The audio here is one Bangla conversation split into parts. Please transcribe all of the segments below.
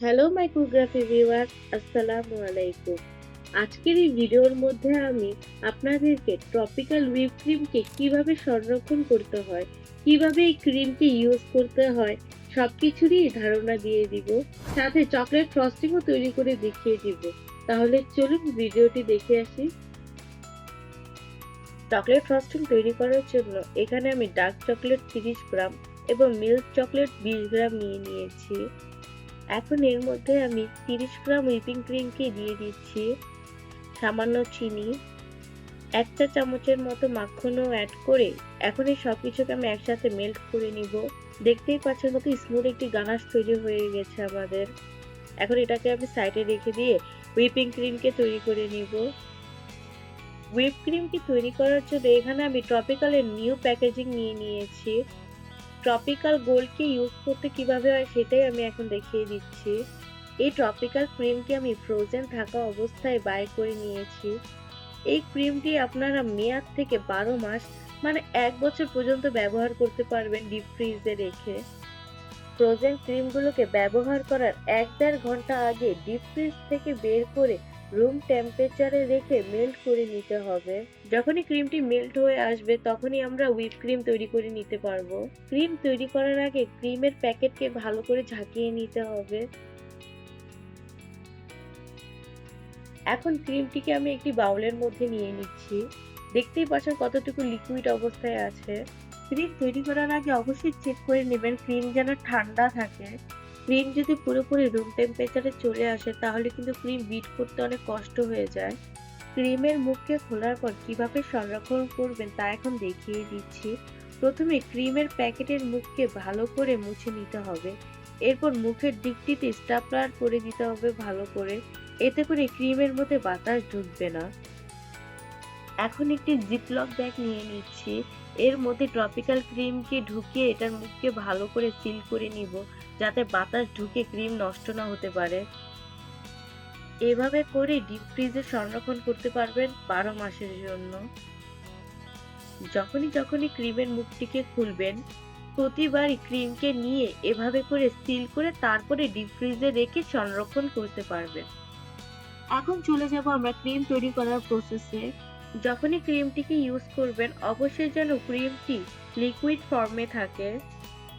হ্যালো মাইক্রোগ্রাফি ভিউয়ার আসসালামু আলাইকুম আজকের এই ভিডিওর মধ্যে আমি আপনাদেরকে ট্রপিক্যাল হুইপ ক্রিমকে কীভাবে সংরক্ষণ করতে হয়, কীভাবে এই ক্রিমকে ইউজ করতে হয় সব কিছুরই ধারণা দিয়ে দিব। সাথে চকলেট ফ্রস্টিংও তৈরি করে দেখিয়ে দিব। তাহলে চলুন ভিডিওটি দেখে আসি। চকলেট ফ্রস্টিং তৈরি করার জন্য এখানে আমি ডার্ক চকলেট তিরিশ গ্রাম এবং মিল্ক চকলেট বিশ গ্রাম নিয়ে নিয়েছি। এখন এর মধ্যে আমি তিরিশ গ্রাম হুইপিং ক্রিমকে দিয়ে দিচ্ছি। সামান্য চিনি এক চা চামচের মতো মাখনও অ্যাড করে এখন এই সব কিছুকে আমি একসাথে মেল্ট করে নিব। দেখতেই পাচ্ছেন মতো স্মুথ একটি গানাশ তৈরি হয়ে গেছে আমাদের। এখন এটাকে আমি সাইডে রেখে দিয়ে হুইপিং ক্রিমকে তৈরি করে নিব। হুইপ ক্রিমকে তৈরি করার জন্য এখানে আমি ট্রপিক্যালের নিউ প্যাকেজিং নিয়ে নিয়েছি। ট্রপিক্যাল গোল্ডকে ইউজ করতে কীভাবে হয় সেটাই আমি এখন দেখিয়ে দিচ্ছি। এই ট্রপিক্যাল ক্রিমটি আমি ফ্রোজেন থাকা অবস্থায় বাই করে নিয়েছি। এই ক্রিমটি আপনারা মেয়াদ থেকে বারো মাস মানে এক বছর পর্যন্ত ব্যবহার করতে পারবেন ডিপ ফ্রিজে রেখে। ফ্রোজেন ক্রিমগুলোকে ব্যবহার করার এক দেড় ঘণ্টা আগে ডিপ ফ্রিজ থেকে বের করে রুম টেম্পারেচারে রেখে মেল্ট করে নিতে হবে। যখনই ক্রিমটি মেল্ট হয়ে আসবে, তখনই আমরা হুইপ ক্রিম তৈরি করে নিতে পারব। ক্রিম তৈরি করার আগে ক্রিমের প্যাকেটকে ভালো করে ঝাঁকিয়ে নিতে হবে। এখন ক্রিমটিকে আমি একটি বাউলের মধ্যে নিয়ে নিচ্ছি। দেখতেই পাচ্ছেন কতটুকু লিকুইড অবস্থায় আছে। ক্রিম তৈরি করার আগে অবশ্যই চেক করে নেবেন ক্রিম যেন ঠান্ডা থাকে। ক্রিম যদি পুরোপুরি রুম টেম্পারেচারে চলে আসে, তাহলে কিন্তু ক্রিম বিট করতে অনেক কষ্ট হয়ে যায়। ক্রিমের মুখকে খোলার পর কীভাবে সংরক্ষণ করবেন তা এখন দেখিয়ে দিচ্ছি। প্রথমে ক্রিমের প্যাকেটের মুখকে ভালো করে মুছে নিতে হবে। এরপর মুখের দিকটিতে স্টাপলার করে দিতে হবে ভালো করে। এতে করে ক্রিমের মধ্যে বাতাস ঢুকবে না। এখন একটি জিপলক ব্যাগ নিয়ে নিচ্ছি। এর মধ্যে ট্রপিক্যাল ক্রিমকে ঢুকিয়ে এটার মুখকে ভালো করে সিল করে নিব, যাতে বাতাস ঢুকে ক্রিম নষ্ট না হতে পারে। এভাবে করে ডিপ ফ্রিজে সংরক্ষণ করতে পারবেন বারো মাসের জন্য। যখনই যখনই ক্রিমের মুখটিকে খুলবেন প্রতিবারই ক্রিমকে নিয়ে এভাবে করে সিল করে তারপরে ডিপ ফ্রিজে রেখে সংরক্ষণ করতে পারবেন। এখন চলে যাব আমরা ক্রিম তৈরি করার প্রসেসে যখনই ক্রিমটিকে ইউজ করবেন, অবশ্যই যেন ক্রিমটি লিকুইড ফর্মে থাকে।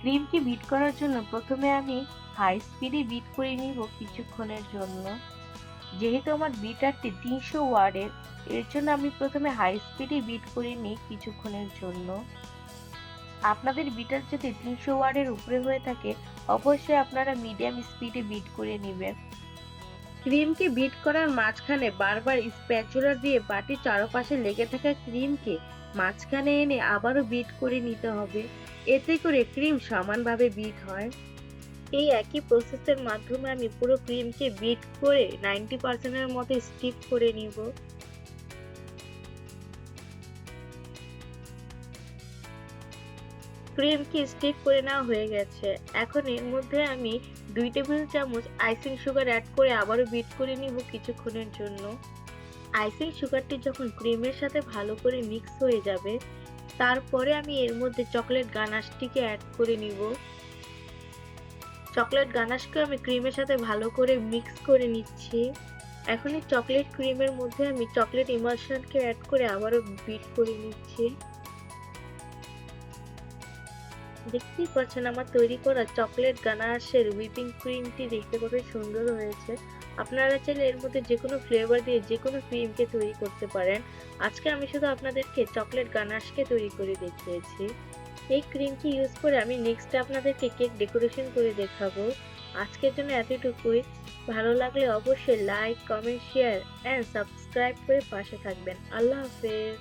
ক্রিমকে বিট করার জন্য প্রথমে আমি হাই স্পিডে বিট করে নিব কিছুক্ষণের জন্য। যেহেতু আমার বিটারটি তিনশো ওয়ার্ডের এর জন্য আমি প্রথমে হাই স্পিডে বিট করে নিই কিছুক্ষণের জন্য। আপনাদের বিটার যদি তিনশো ওয়ার্ডের উপরে হয়ে থাকে, অবশ্যই আপনারা মিডিয়াম স্পিডে বিট করে নেবেন। ক্রিমকে বিট করার মাঝখানে বারবার স্প্যাচুলার দিয়ে বাটির চারপাশে লেগে থাকা ক্রিমকে মাঝখানে এনে আবারও বিট করে নিতে হবে। এতে করে ক্রিম সমানভাবে বিট হয়। এই একই প্রসেসের মাধ্যমে আমি পুরো ক্রিমকে বিট করে নাইনটি পার্সেন্টের মতো স্টিপ করে নিব। ক্রিমকে স্টিক করে নেওয়া হয়ে গেছে। এখন এর মধ্যে আমি দুই টেবিল চামচ আইসিং সুগার অ্যাড করে আবারও বিট করে নিব কিছুক্ষণের জন্য। আইসিং সুগারটি যখন ক্রিমের সাথে ভালো করে মিক্স হয়ে যাবে, তারপরে আমি এর মধ্যে চকলেট গানাশটিকে অ্যাড করে নিব। চকলেট গানাশকে আমি ক্রিমের সাথে ভালো করে মিক্স করে নিচ্ছি। এখন এই চকলেট ক্রিমের মধ্যে আমি চকলেট ইমালশনকে অ্যাড করে আবারও বিট করে নিচ্ছি। দেখতেই পাচ্ছেন আমার তৈরি করা চকলেট গানাশের হুইপিং ক্রিমটি দেখতে কত সুন্দর হয়েছে। আপনারা চাইলে এর মধ্যে যে কোনো ফ্লেভার দিয়ে যে কোনো ক্রিমকে তৈরি করতে পারেন। আজকে আমি শুধু আপনাদেরকে চকলেট গানাশকে তৈরি করে দেখিয়েছি। এই ক্রিমটি ইউজ করে আমি নেক্সট আপনাদেরকে কেক ডেকোরেশন করে দেখাবো। আজকের জন্য এতটুকুই। ভালো লাগলে অবশ্যই like comment share and subscribe করে পাশে থাকবেন। আল্লাহ হাফেজ।